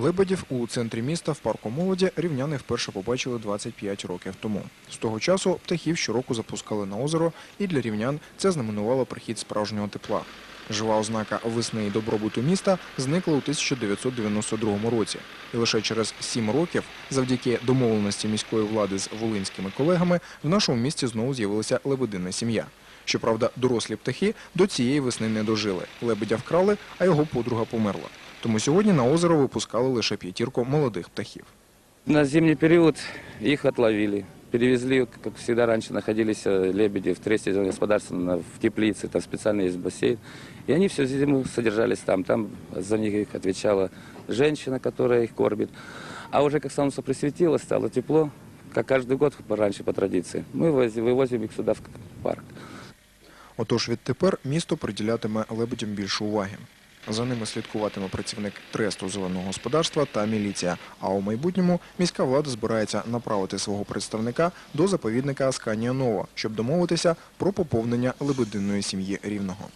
Лебедів у центрі міста в парку молоді рівняни вперше побачили 25 років тому. З того часу птахів щороку запускали на озеро, і для рівнян це знаменувало прихід справжнього тепла. Жива ознака весни і добробуту міста зникла у 1992 році. І лише через сім років, завдяки домовленості міської влади з волинськими колегами, в нашому місті знову з'явилася лебединна сім'я. Щоправда, дорослі птахи до цієї весни не дожили. Лебедя вкрали, а його подруга померла. Тому сьогодні на озеро випускали лише п'ятірку молодих птахів. На зимний период их отловили. Перевезли, как всегда раньше находились э, лебеди в тресте господарства на- в теплице, там специально есть бассейн. И они всю зиму содержались там. Там за них их отвечала женщина, которая их кормит. А уже как солнце присветило, стало тепло, как каждый год раньше по традиции, мы вози- вывозим их сюда в парк. Отож відтепер місто приділятиме лебедям більше уваги. За ними слідкуватиме працівник тресту зеленого господарства та міліція. А у майбутньому міська влада збирається направити свого представника до заповідника Асканія Нова, щоб домовитися про поповнення лебединної сім'ї рівного.